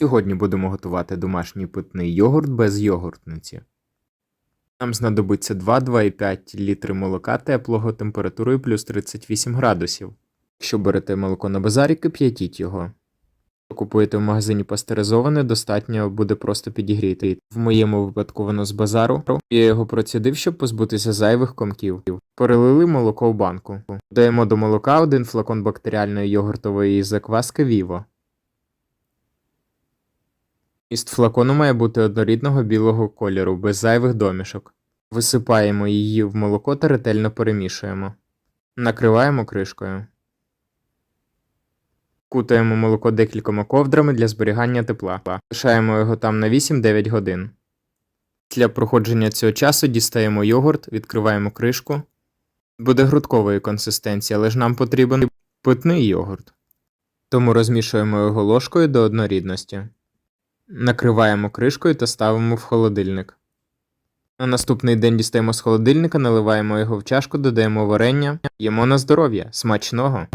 Сьогодні будемо готувати домашній питний йогурт без йогуртниці. Нам знадобиться 2-2,5 літри молока теплого температурою плюс 38 градусів. Якщо берете молоко на базарі, кип'ятіть його. Якщо Купуєте в магазині пастеризоване, достатньо буде просто підігріти. В моєму випадку воно з базару. Я його процідив, щоб позбутися зайвих комків. Перелили молоко в банку. Додаємо до молока один флакон бактеріальної йогуртової закваски Vivo. Міст флакону має бути однорідного білого кольору, без зайвих домішок. Висипаємо її в молоко та ретельно перемішуємо. Накриваємо кришкою. Кутаємо молоко декількома ковдрами для зберігання тепла. Лишаємо його там на 8-9 годин. Для проходження цього часу дістаємо йогурт, відкриваємо кришку. Буде грудкової консистенції, але ж нам потрібен питний йогурт. Тому розмішуємо його ложкою до однорідності. Накриваємо кришкою та ставимо в холодильник. На наступний день дістаємо з холодильника, наливаємо його в чашку, додаємо варення, їмо на здоров'я, смачного.